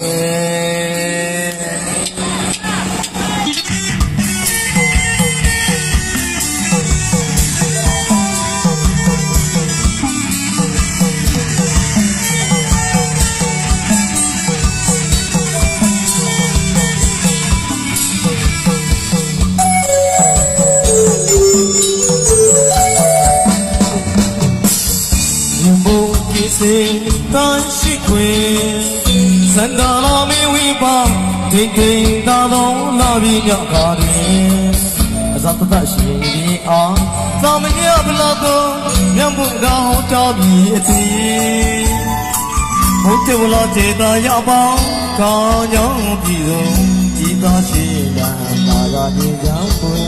မြဘုံကိစေတန်ရှိခွေ စန္ဒလာမီဝိပါဒိဋ္ဌိသာသောလာပြီးညခါတွင်အဇတတရှိဒီအားသမညဗလာသောမြဘုံသာဟောတော်ပြီးအတိဘုဒ္ဓဝလာစေတာရပါကောင်းကြောင်းပြည်စုံကြည်သာရှိတာမာယာဒီကြောင့်ကို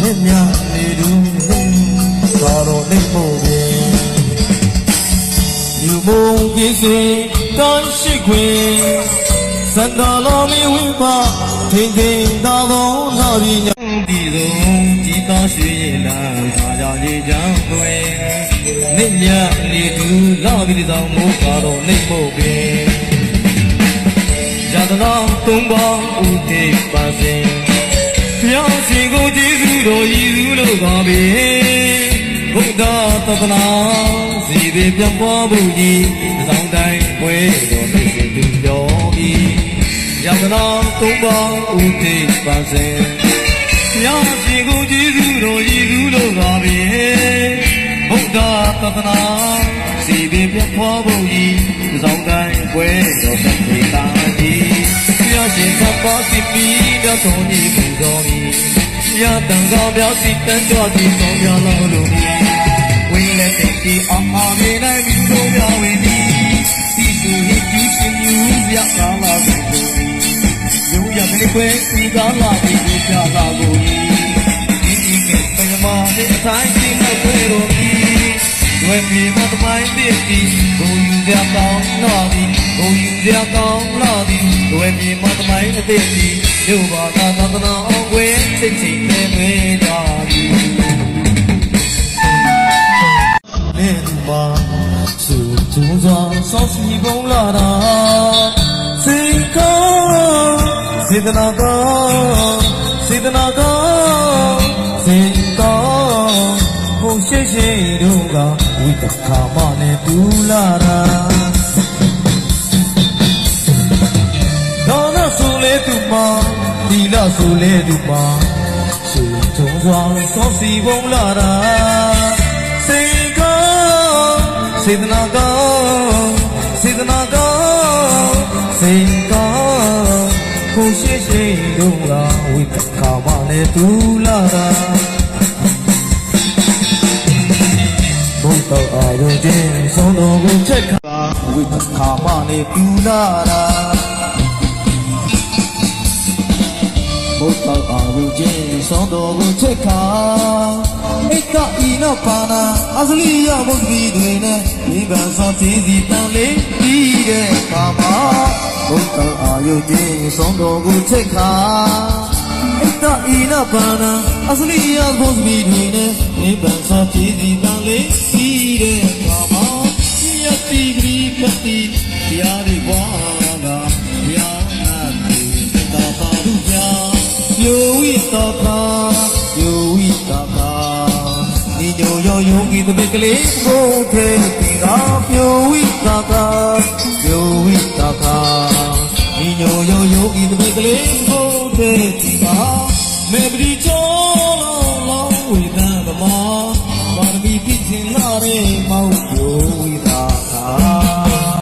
မြတ်မြတ်နေသူသာတော်နေဖို့ပင်လူမုံကိစေ တန်ရှိခွေစန္ဒလောမီဝိပါထင်ထင်သာသောနာရီညံဒီဆုံးကြည်သာရှိရင်လာသာကြရေချမ်းတွင်နိမြနေသူလာပြီးသောမိုးကားတော်နေဖို့ပင်ယတနာသုံးပါဥဒေပါစဉ်ဘုရားရှင်ကိုကျေးဇူးတော်ရည်သူလို့ပါပေဘုရားတသနာစီပေ ပြတ်ပွားဖို့ကြီးအဆောင်တိုင်းပွဲတော်သိစဉ်သူတော်ဤယတနာသုံးပါဥဒေပါစဉ်ဘုရားရှင်ကိုကျေးဇူးတော်ရည်သူလို့ပါပေဘုရားတသနာစီပေပြတ်ပွားဖို့ကြီးအဆောင်တိုင်းပွဲတော်သိစဉ်တာကြီးဘုရားရှင်သတ်ပါစီပီးတော်တော်ကြီးပူဇော်ဤရတန်ကောင်းပြောစီတန်တော်ကြီးဆုံးပြလောလို့ဝိလက်တိတ်ဒီအောင်အောင်နေနိုင်ပြီးဆုံးပြဝင်းဒီဒီသူဟိဒီရှင်ယူရကာလာကိုရုံရကလေးကွ ယ်ဒီကာလာဒီကိုပြလာကိုဒီဒီကပင်မတဲ့အတိုင်းဒီမကွယ်တော်ဒီဝေပြေမတမိုင်းပြည့်ဒီကိုယူရကောင်းတော့ဒီကိုယူရကောင်းတော့ဒီဝေပြေမတမိုင်းအသေးဒီရုပ်ဘာသာသနာအောင်ွယ်စိတ်ချင်းနဲ့ဝေးကြ ပြီနေဒီမှာစုကျုံစွာဆောင်းစီပုံလာတာစေကောစေတနာကောစေတနာကောစေကောဘုံရှိရှိတို့ကဝိတခါမနဲ့ဒူလာတာဒေါနာဆိုလေသူမဒီလာဆိုလေသူမစုကျုံစွာဆောင်းစီပုံလာတာစေကော စေတနာကောင်းစေတနာကောင်းစေကောင်းကိုရှိရှိတို့ကဝိတခါမနဲ့ဒူလာတာဘုဒ္ဓအာရုံချင်းဆုံးတော်ကိုချက်ခါဝိတခါမနဲ့ဒူလာတာ ဘုဒ္ဓအာရုံချင်းဆုံးတော်ကိုချက်ခါဧကဤနောပါနာအစလိယဘုဒ္ဓီတွေနဲ့ဒီကံသောစီစီတန်လေးပြီးတဲ့ခါမှာဘုဒ္ဓအာယုချင်းဆုံးတော်ကိုချက်ခါဧကဤနောပါနာအစလိယဘုဒ္ဓီတွေနဲ့ဒီကံသောစီစီတန်လေးပြီးတဲ့ခါမှာယတိဂရိကတိတရားတွေဘွားကဘု တောကာယောဝိတောကာဒီညိုယောယောဂီတပိကလေးဘုထေတိကာယောဝိတောကာယောဝိတောကာဒီညိုယောယောဂီတပိကလေး